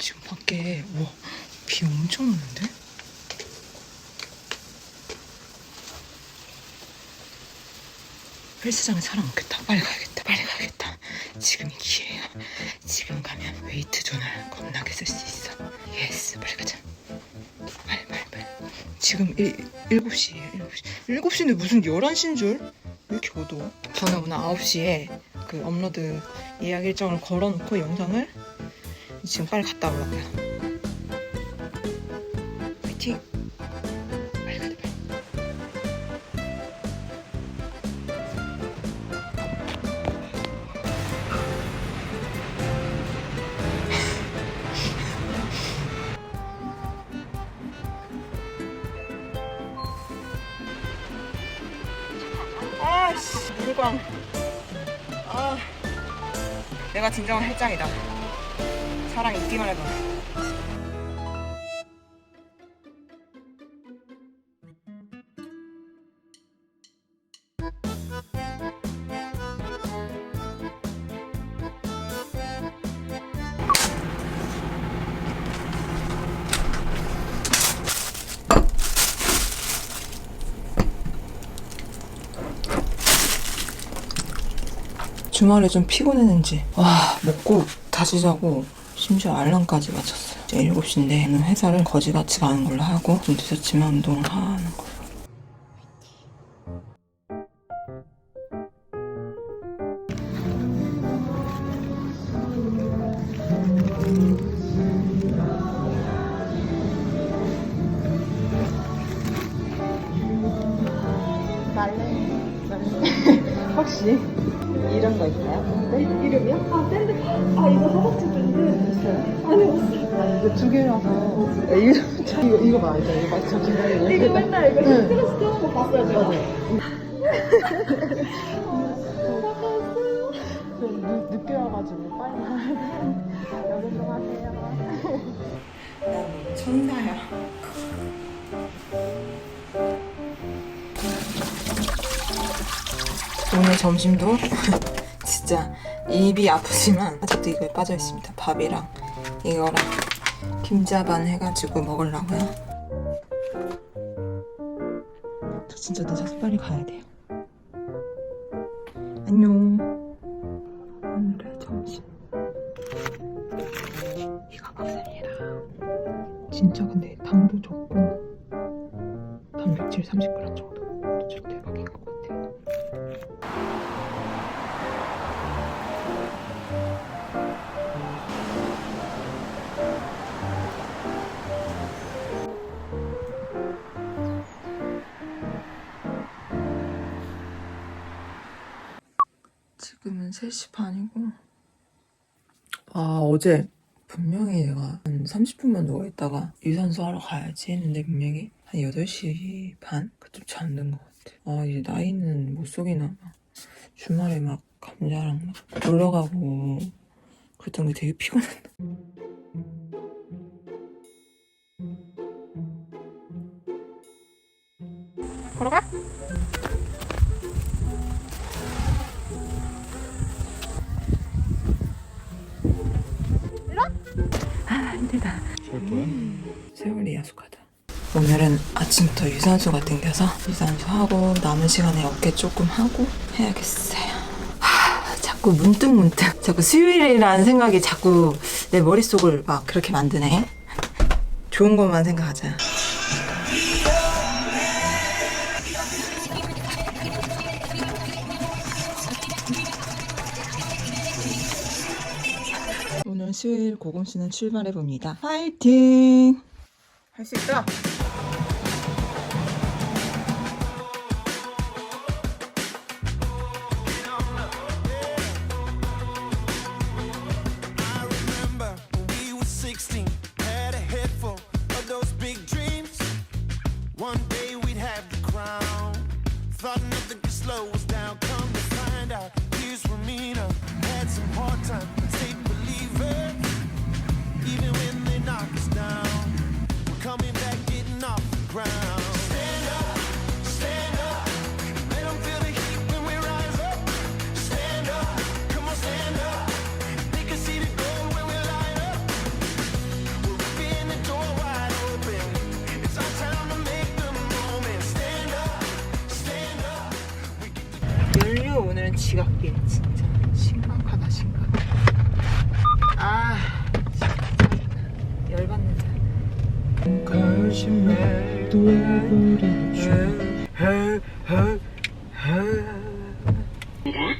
지금 밖에 와, 비 엄청 오는데? 헬스장에 사람 없겠다. 빨리 가야겠다. 빨리 가야겠다. 지금이 기회야. 지금 가면 웨이트 존을 겁나게 쓸 수 있어. 예스, 빨리 가자. 빨리, 빨리, 빨리. 지금 일, 7시에요, 7시. 7시인데 무슨 11시인 줄? 왜 이렇게 어두워? 저는 오늘 9시에 그 업로드 예약 일정을 걸어놓고 영상을 지금 빨리 갔다 오려고 요. 화이팅! 아씨 물광 아 내가 진정한 해장이다 사랑 있기만 해도. 주말에 좀 피곤했는지. 와 먹고 다시 자고 심지어 알람까지 맞췄어요. 이제 7시인데 오늘 회사를 거지같이 가는 걸로 하고 좀 늦었지만 운동을 하는 걸로 혹시 이런 거 있나요? 네? 이름이요? 아 밴드 아 이거 허벅지 밴드 있어요? 아니 없어요 아 이거 두 개라서 이거 참- 이거 이거 맞아 이거 맞아 기다려 이거 맨날 이거 응. 스트레스 뜨는 거 봤어요 제가 좀 늦, 늦게 와가지고 빨리 연락 하세요 천사야 오늘 점심도 진짜 입이 아프지만 아직도 이거에 빠져 있습니다. 밥이랑 이거랑 김자반 해가지고 먹으려고요. 저 진짜 늦어서 빨리 가야 돼요. 안녕. 오늘의 점심. 이거 먹습니다 진짜 근데 당도 적고 단백질 30g 정도. 진짜 대박인 것 3시 반이고 아 어제 분명히 내가 한 30분만 누워있다가 유산소 하러 가야지 했는데 분명히 한 8시 반? 그쯤 잠든 것 같아 아 이제 나이는 못 속이나 봐 주말에 막 감자랑 막 놀러 가고 그랬던 게 되게 피곤했다 걸어가? 힘들다 세월이 야속하다. 오늘은 아침부터 유산소가 땡겨서 유산소 하고 남은 시간에 어깨 조금 하고 해야겠어요. 하, 자꾸 문득 문득 자꾸 수요일이라는 생각이 자꾸 내 머릿속을 막 그렇게 만드네. 좋은 것만 생각하자. 수요일 고금 씨는 출발해 봅니다. 파이팅! 할 수 있다.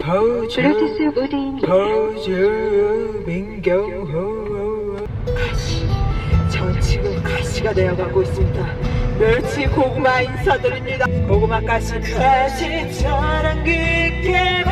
블루투스 모드입니다. 포즈 민경호 가시 저 지금 가시가 되어가고 있습니다 멸치 고구마 인사드립니다 고구마 가시 가시처럼 깊게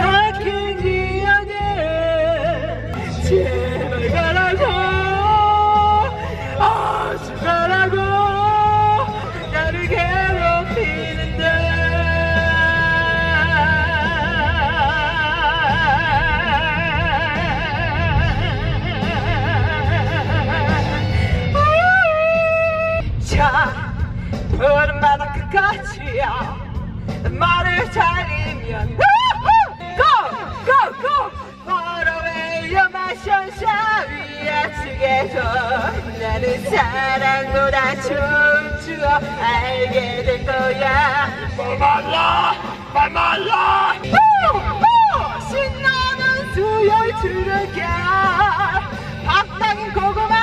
위아치게도 나는 사랑보다 추억 알게 될 거야. 말말라. 말말라 신나는 수요일 출근 박당인 고구마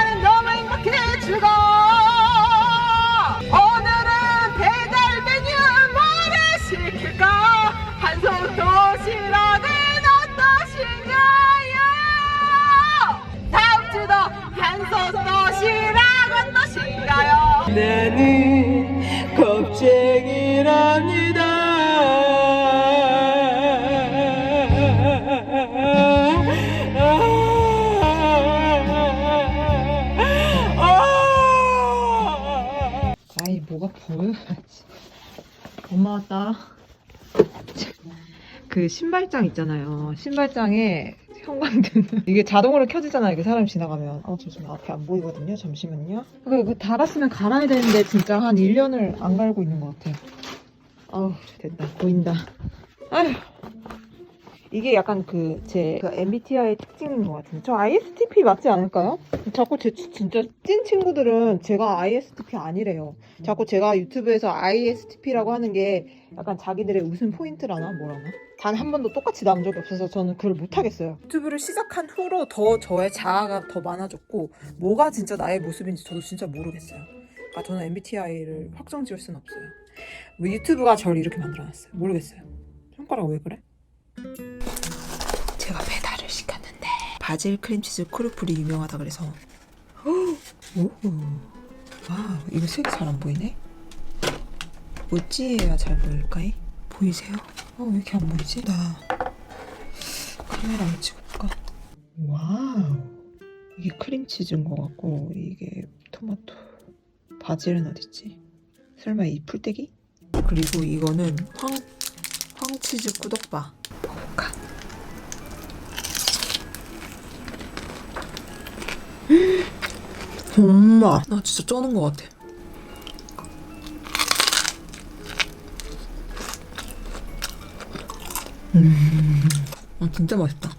신발장 있잖아요. 신발장에 형광등. 이게 자동으로 켜지잖아요 이게 사람 지나가면. 어 잠시만 앞에 안 보이거든요 잠시만요. 이거, 이거 달았으면 갈아야 되는데 진짜 한 1년을 안 갈고 있는 것 같아요 아우 됐다. 보인다. 아휴 이게 약간 그제그 MBTI 특징인 것 같은데 저 ISTP 맞지 않을까요? 자꾸 제 치- 진짜 찐 친구들은 제가 ISTP 아니래요. 자꾸 제가 유튜브에서 ISTP라고 하는 게 약간 자기들의 웃음 포인트라나 뭐라나? 단 한 번도 똑같이 나온 적이 없어서 저는 그걸 못 하겠어요. 유튜브를 시작한 후로 더 저의 자아가 더 많아졌고 뭐가 진짜 나의 모습인지 저도 진짜 모르겠어요. 그러니까 저는 MBTI를 확정 지을 수는 없어요. 왜 유튜브가 저를 이렇게 만들어놨어요? 모르겠어요. 손가락 왜 그래? 바질 크림치즈 크루플이 유명하다 그래서 오, 와 이거 색이 잘 안 보이네. 어찌해야 잘 보일까이? 보이세요? 어, 왜 이렇게 안 보이지? 나 카메라를 찍어볼까? 와우 이게 크림치즈인 것 같고 이게 토마토 바질은 어딨지? 설마 이 풀떼기? 그리고 이거는 황 황치즈 꾸덕바 엄마. 나 진짜 쩌는 것 같아. 음. 아, 진짜 맛있다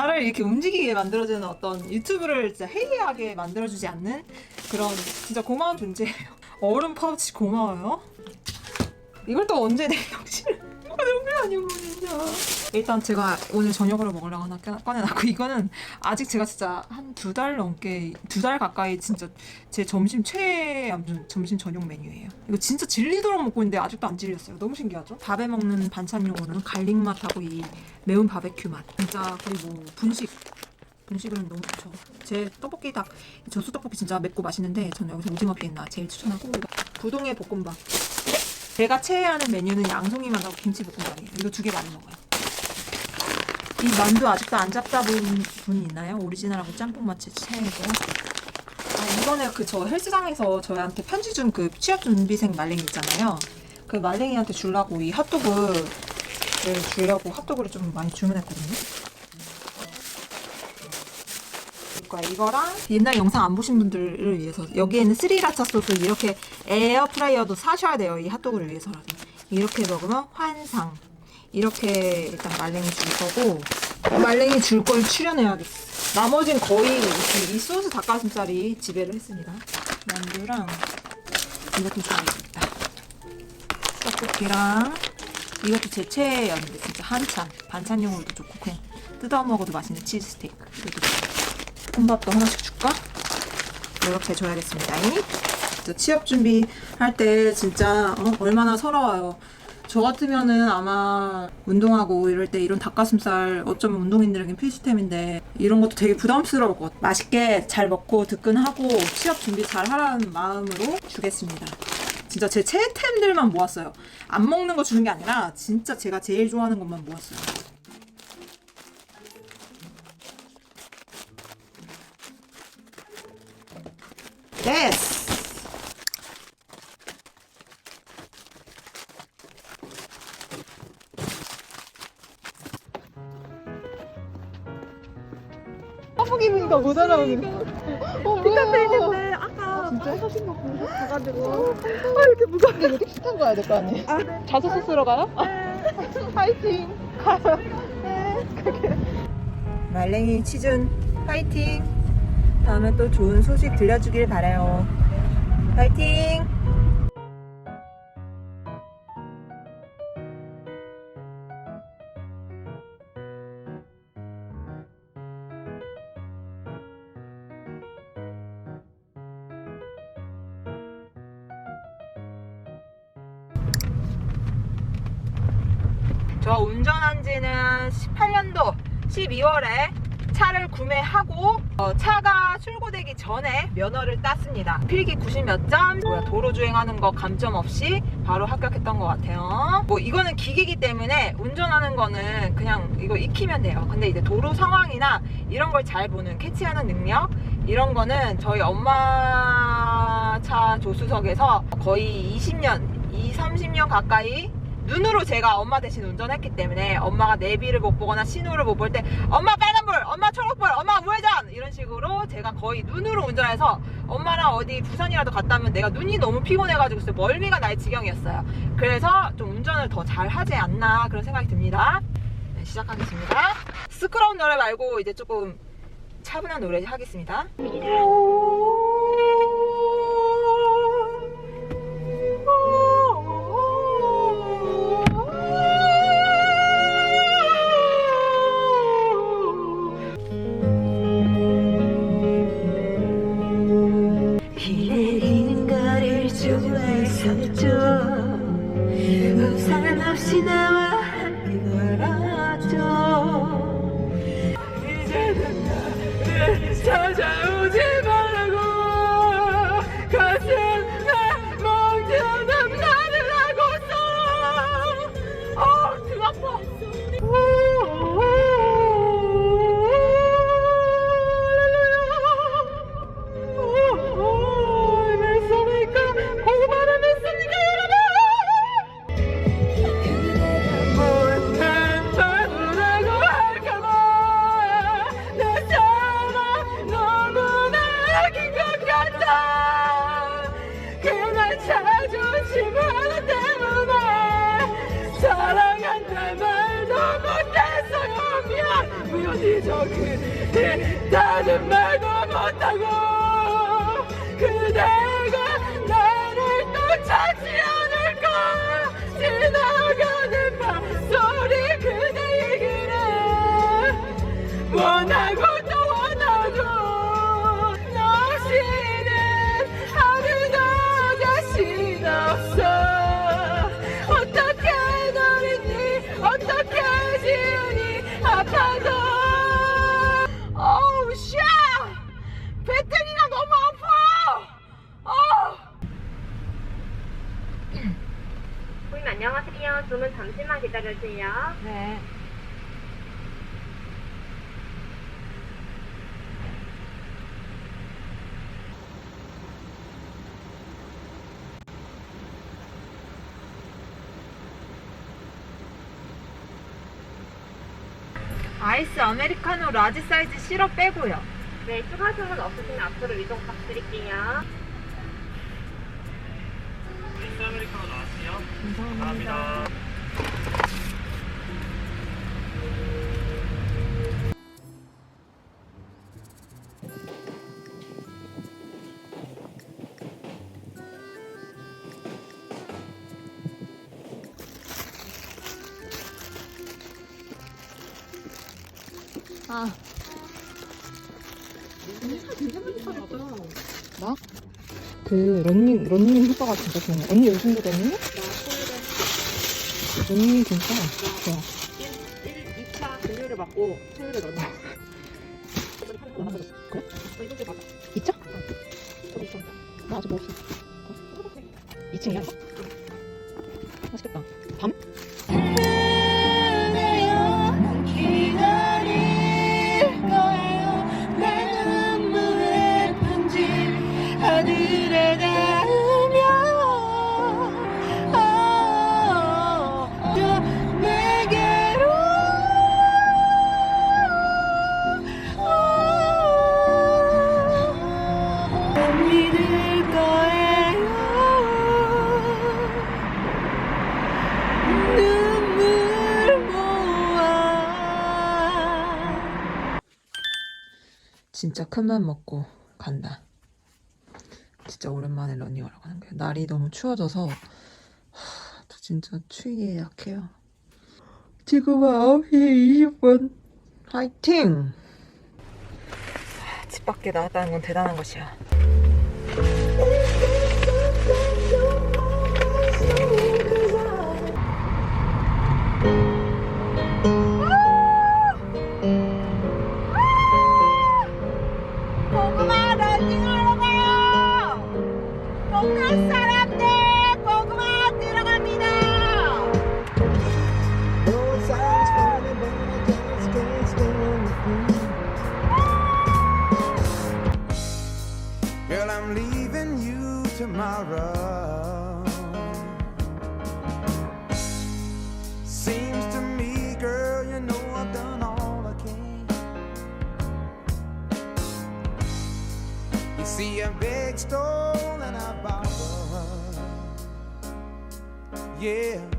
나를 이렇게 움직이게 만들어주는 어떤 유튜브를 진짜 해이하게 만들어주지 않는 그런 진짜 고마운 존재예요. 얼음 파우치 고마워요. 이걸 또 언제 내 역시를 너무 아니고 진짜. 일단 제가 오늘 저녁으로 먹으려고 하나 꺼- 꺼내놨고 이거는 아직 제가 진짜 한 두 달 넘게 두 달 가까이 진짜 제 점심 최애 아무튼 점심 저녁 메뉴예요. 이거 진짜 질리도록 먹고 있는데 아직도 안 질렸어요. 너무 신기하죠? 밥에 먹는 반찬용으로는 갈릭 맛하고 이 매운 바베큐 맛. 진짜 그리고 분식 분식은 너무 좋죠. 제 떡볶이 닭 저수 떡볶이 진짜 맵고 맛있는데 저는 여기서 오징어 비엔나 제일 추천하고 부동의 볶음밥. 제가 최애하는 메뉴는 양송이 만하고 김치 볶음밥이에요. 이거 두 개 많이 먹어요. 이 만두 아직도 안 잡다 본 분 있나요? 오리지널하고 짬뽕 맛이 최애고. 아 이번에 그 저 헬스장에서 저희한테 편지 준 그 취업 준비생 말랭이 있잖아요. 그 말랭이한테 주려고 이 핫도그를 주려고 핫도그를 좀 많이 주문했거든요. 거야. 이거랑 옛날 영상 안 보신 분들을 위해서 여기에는 스리라차 소스 이렇게 에어프라이어도 사셔야 돼요. 이 핫도그를 위해서라도 이렇게 먹으면 환상. 이렇게 일단 말랭이 줄 거고 말랭이 줄 걸 출연해야겠어. 나머지는 거의 이, 이 소스 닭가슴살이 지배를 했습니다. 만두랑 이것도 줘야겠다. 떡볶이랑 이것도 제 최애였는데 진짜 한참 반찬용으로도 좋고 그냥 뜯어 먹어도 맛있는 치즈 스테이크 이것도 좋고 콩밥도 하나씩 줄까? 이렇게 줘야겠습니다. 저 취업 준비할 때 진짜 어, 얼마나 서러워요. 저 같으면은 아마 운동하고 이럴 때 이런 닭가슴살 어쩌면 운동인들에겐 필수템인데 이런 것도 되게 부담스러울 것 같아요. 맛있게 잘 먹고 득근하고 취업 준비 잘 하라는 마음으로 주겠습니다. 진짜 제 최애템들만 모았어요. 안 먹는 거 주는 게 아니라 진짜 제가 제일 좋아하는 것만 모았어요. 됐어. 알아보는 어, 피카페인데 아까 진짜? 사신 거 보고 가가지고. 아 이렇게 무겁게 이거 택시 타고 가야 될 거 아니에요? 자소서 쓰러 가요? 파이팅. 가요. 말랭이 치준 파이팅. 다음에 또 좋은 소식 들려주길 바래요. 파이팅. 12월에 차를 구매하고 어, 차가 출고되기 전에 면허를 땄습니다. 필기 90몇 점, 뭐야 도로 주행하는 거 감점 없이 바로 합격했던 것 같아요. 뭐 이거는 기계이기 때문에 운전하는 거는 그냥 이거 익히면 돼요. 근데 이제 도로 상황이나 이런 걸 잘 보는 캐치하는 능력 이런 거는 저희 엄마 차 조수석에서 거의 20년, 2, 30년 가까이 눈으로 제가 엄마 대신 운전했기 때문에 엄마가 내비를 못 보거나 신호를 못 볼 때 엄마 빨간불, 엄마 초록불, 엄마 우회전 이런 식으로 제가 거의 눈으로 운전해서 엄마랑 어디 부산이라도 갔다 오면 내가 눈이 너무 피곤해가지고 진짜 멀미가 날 지경이었어요. 그래서 좀 운전을 더 잘 하지 않나 그런 생각이 듭니다. 네, 시작하겠습니다. 시끄러운 노래 말고 이제 조금 차분한 노래 하겠습니다. 잠시만 기다려주세요. 네. 아이스 아메리카노 라지 사이즈 시럽 빼고요. 네, 추가 주문 없으시면 앞으로 이동 부탁드릴게요. 감사합니다. 아. 그 런닝 런닝 효과가 진짜 좋네. 언니 요즘도 런닝? 런닝 진짜 좋아. 1, 2차 금요일에 받고 토요일에 넣는 그래? 거. 있죠? 나 아직 먹었어. 2층이야? 진짜 큰맘 먹고 간다. 진짜 오랜만에 러닝하러 가는 거야. 날이 너무 추워져서 하, 저 진짜 추위에 약해요. 지금 9시 20분. 화이팅! 하, 집 밖에 나왔다는 건 대단한 것이야. 가요. 동네 사람들 고구마 들어갑니다. No sounds funny, but I just can't stand the feeling. Girl, I'm leaving you tomorrow. Seems to me, girl, you know I've done all I can. You see a big stone Yeah.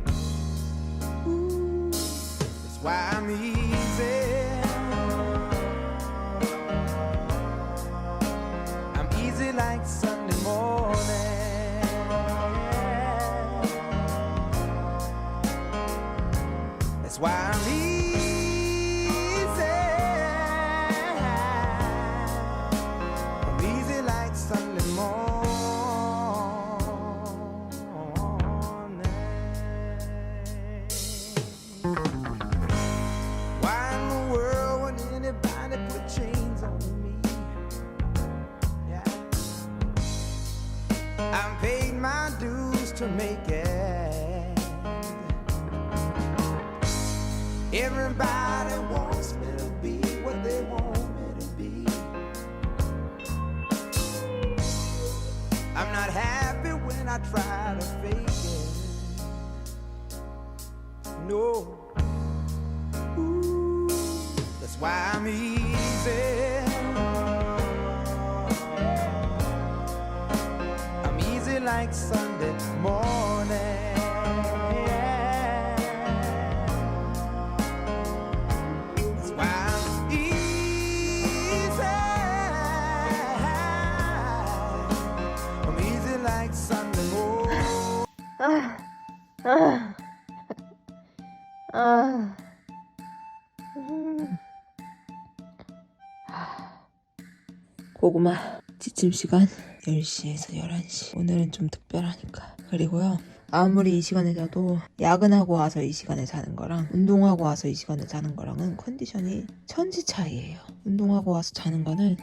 고구마 지침 시간 10시에서 11시. 오늘은 좀 특별하니까. 그리고요 아무리 이 시간에 자도 야근하고 와서 이 시간에 자는 거랑 운동하고 와서 이 시간에 자는 거랑은 컨디션이 천지 차이예요. 운동하고 와서 자는 거는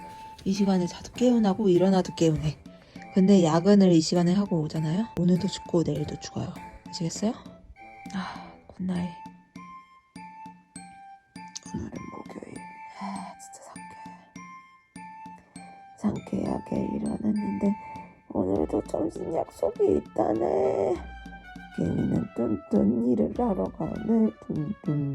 이 시간에 자도 개운하고 일어나도 개운해 근데 야근을 이 시간에 하고 오잖아요? 오늘도 죽고 내일도 죽어요. 아시겠어요? 아 굿나잇. 오늘도 점심 약속이 있다네. 괜히는 뚠뚠 일을 하러 가네. 뚠뚠.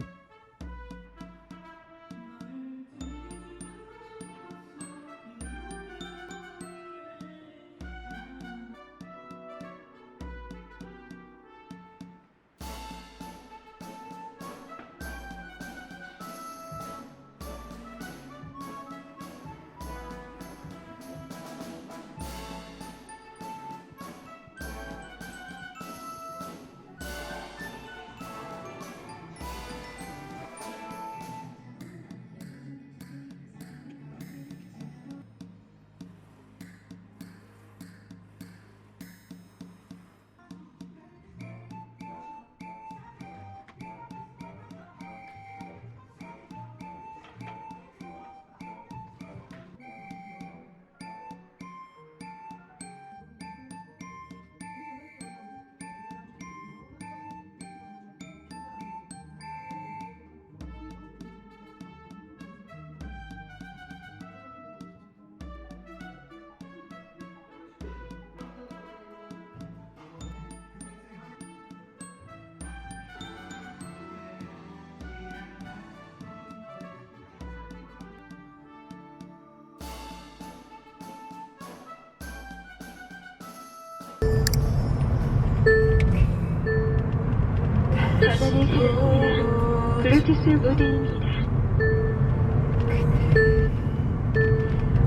블루투스 모드입니다.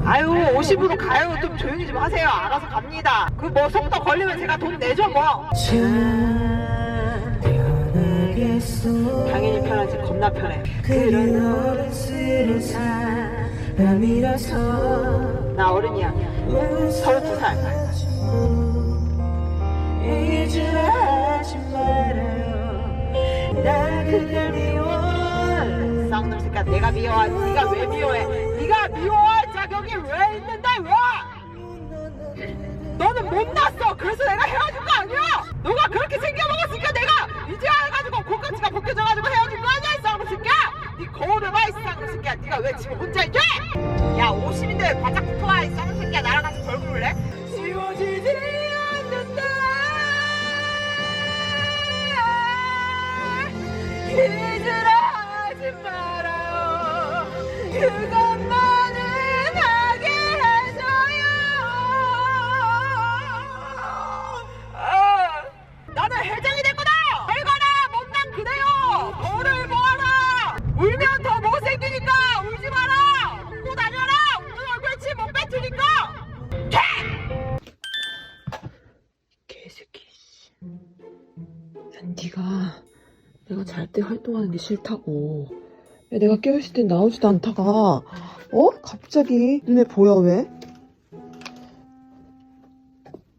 아유 50으로 가요. 좀 조용히 좀 하세요. 알아서 갑니다. 그 뭐 속도 걸리면 제가 돈 내죠 뭐. 당연히 편하지. 겁나 편해. 나 어른이야. 서른두 살 쌍놈 새끼야 내가 미워하지 네가 왜 미워해? 네가 미워할 자격이 왜 있는데 왜? 너는 못났어. 그래서 내가 헤어진 거 아니야? 너가 그렇게 생겨먹었으니까 내가 이제 해가지고 콩깍지가 벗겨져가지고 헤어진 거 아니야 이 쌍놈 새끼야 네 거울을 봐이 쌍놈 새끼야 네가 왜 지금 혼자 있게 야 50인데 왜 바짝 붙어와 이 쌍놈 새끼야 나랑 같이 벌금을 내 지워지지 않는다 기절하지 말아요 게 싫다고. 야, 내가 깨어있을 땐 나오지도 않다가, 어? 갑자기 눈에 보여, 왜?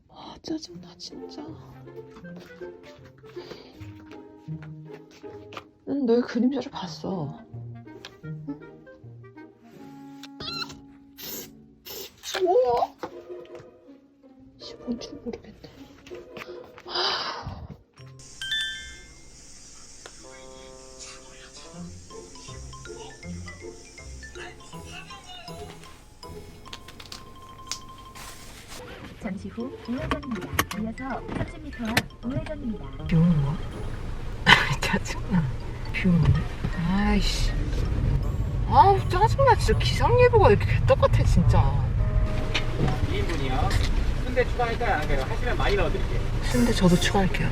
아, 짜증나, 진짜. 난 너의 그림자를 봤어. 뭐야? 씨, 뭔지 모르겠네. 잠시 후 우회전입니다. 이어서 30m 앞 우회전입니다. 비 오는 거야? 짜증나. 비 오는데? 아이씨. 아우, 짜증나. 진짜 기상 예보가 이렇게 똑같아, 진짜. 2인분이요. 순대 추가할까요? 안 할까요? 하시면 많이 넣어드릴게요. 근데 저도 추가할게요.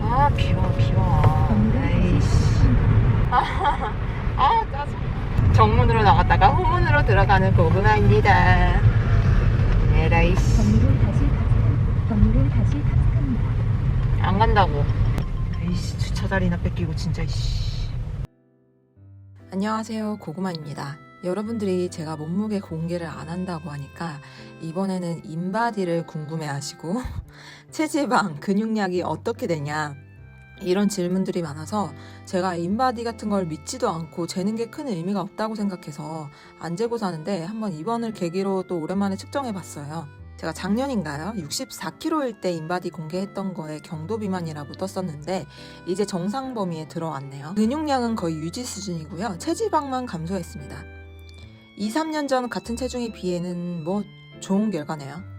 아, 비와, 비와. 에이씨. 아, 아, 짜증나. 정문으로 나갔다가 후문으로 들어가는 고구마입니다. 에라이씨. 건물을 다시. 건물을 다시 탑승합니다. 안 간다고. 에이씨, 주차 자리나 뺏기고, 진짜, 이씨. 안녕하세요. 고구마입니다. 여러분들이 제가 몸무게 공개를 안 한다고 하니까 이번에는 인바디를 궁금해 하시고 체지방, 근육량이 어떻게 되냐 이런 질문들이 많아서 제가 인바디 같은 걸 믿지도 않고 재는 게 큰 의미가 없다고 생각해서 안 재고 사는데 한번 이번을 계기로 또 오랜만에 측정해 봤어요. 제가 작년인가요? 64kg일 때 인바디 공개했던 거에 경도 비만이라고 떴었는데 이제 정상 범위에 들어왔네요. 근육량은 거의 유지 수준이고요. 체지방만 감소했습니다. 2, 3년 전 같은 체중에 비해는 뭐 좋은 결과네요.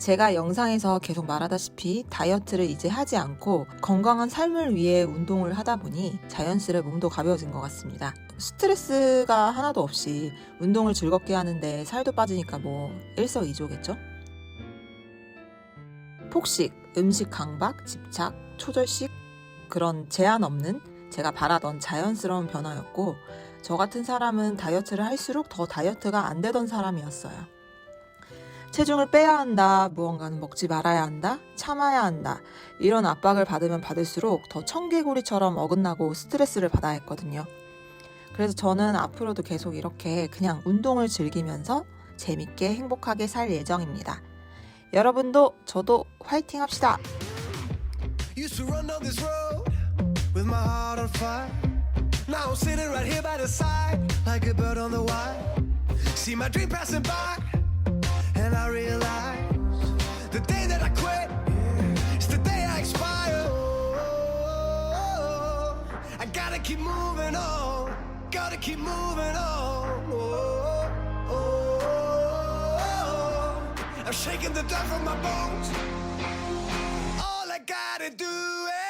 제가 영상에서 계속 말하다시피 다이어트를 이제 하지 않고 건강한 삶을 위해 운동을 하다 보니 자연스레 몸도 가벼워진 것 같습니다. 스트레스가 하나도 없이 운동을 즐겁게 하는데 살도 빠지니까 뭐 일석이조겠죠? 폭식, 음식 강박, 집착, 초절식 그런 제한 없는 제가 바라던 자연스러운 변화였고 저 같은 사람은 다이어트를 할수록 더 다이어트가 안 되던 사람이었어요. 체중을 빼야 한다, 무언가는 먹지 말아야 한다, 참아야 한다, 이런 압박을 받으면 받을수록 더 청개구리처럼 어긋나고 스트레스를 받아야 했거든요. 그래서 저는 앞으로도 계속 이렇게 그냥 운동을 즐기면서 재밌게 행복하게 살 예정입니다. 여러분도 저도 화이팅 합시다! Now I'm sitting right here by the side, like a bird on the wire. See my dream passing by, and I realize the day that I quit is the day I expire. I gotta keep moving on, gotta keep moving on. I'm shaking the dust from my bones. All I gotta do is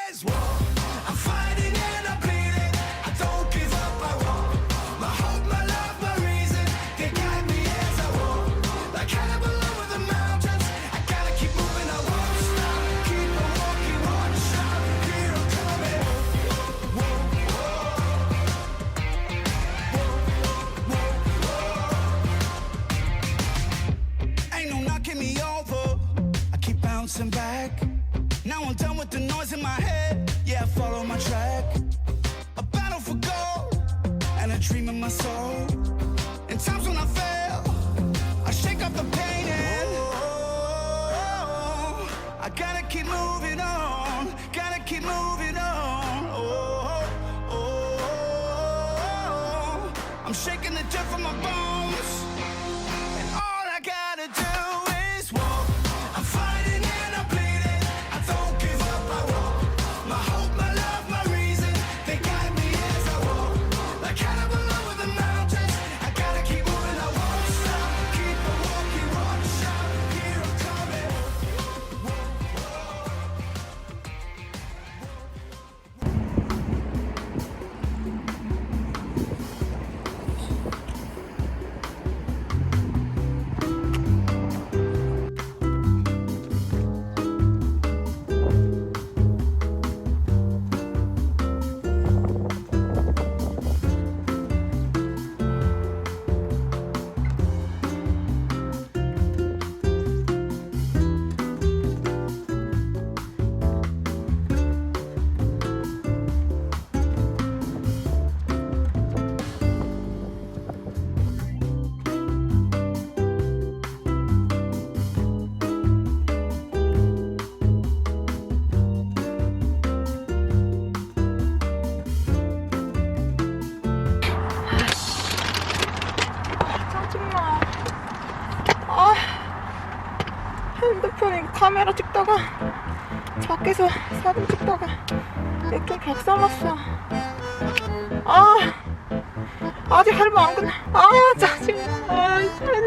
카메라 찍다가 밖에서 사진 찍다가 맥주 박살났어. 아, 아직 할부 안 끝나. 아, 짜증나. 아.